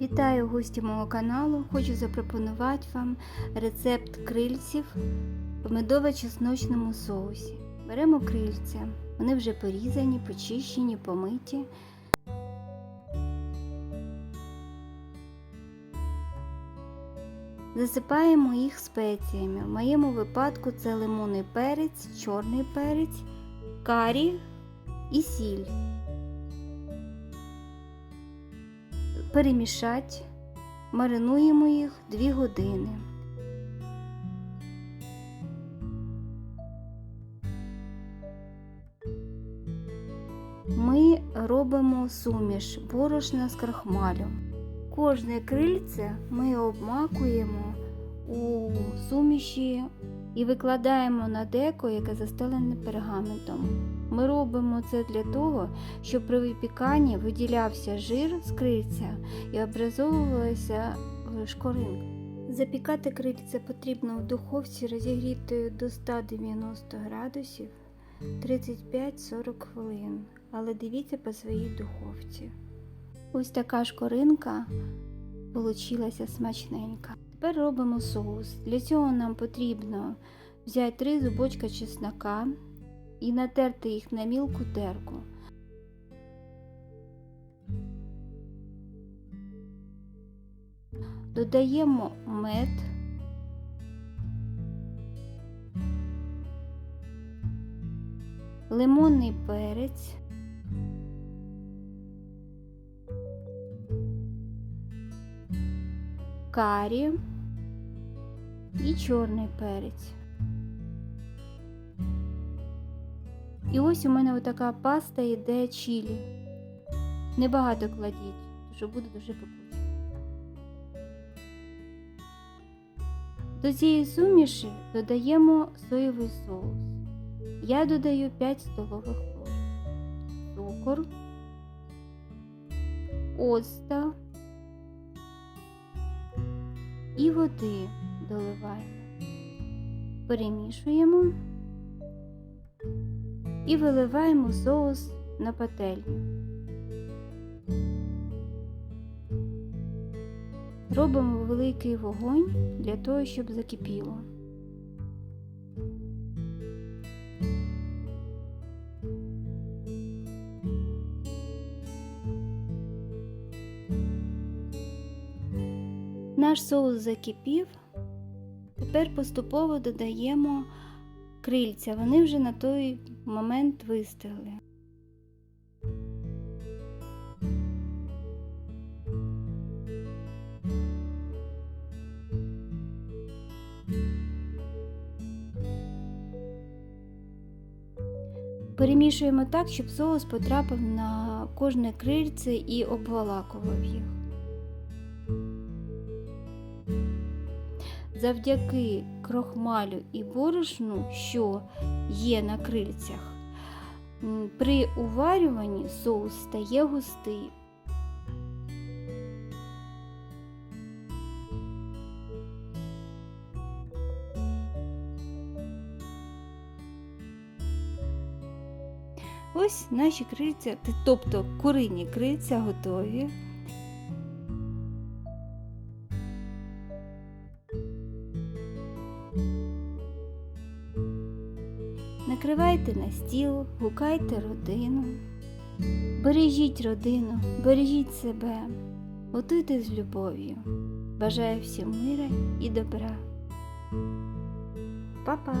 Вітаю гості мого каналу. Хочу запропонувати вам рецепт крильців в медово-чесночному соусі. Беремо крильця, вони вже порізані, почищені, помиті. Засипаємо їх спеціями. В моєму випадку це лимонний перець, чорний перець, карі і сіль. Перемішати, маринуємо їх 2 години. Ми робимо суміш борошна з крахмалю. Кожне крильце ми обмакуємо у суміші і викладаємо на деко, яке застелене пергаментом. Ми робимо це для того, щоб при випіканні виділявся жир з крильця і образовувалася шкоринка. Запікати крильця потрібно в духовці розігрітою до 190 градусів 35-40 хвилин, але дивіться по своїй духовці. Ось така шкоринка получилася смачненька. Тепер робимо соус. Для цього нам потрібно взяти 3 зубочка чеснока і натерти їх на мілку терку. Додаємо мед. Лимонний перець. Карі і чорний перець. І ось у мене отака паста йде чілі. Небагато кладіть, що буде дуже пекуче. До цієї суміші додаємо соєвий соус. Я додаю 5 столових ложок, цукор, оцта і води доливаємо, перемішуємо і виливаємо соус на пательню. Робимо великий вогонь для того, щоб закипіло. Наш соус закипів. Тепер поступово додаємо крильця. Вони вже на той момент вистигли. Перемішуємо так, щоб соус потрапив на кожне крильце і обволакував їх. Завдяки крохмалю і борошну, що є на крильцях, при уварюванні соус стає густий. Ось наші крильця, тобто курині крильця готові. Накривайте на стіл, гукайте родину. Бережіть родину, бережіть себе, готуйте з любов'ю. Бажаю всім мира і добра. Па-па!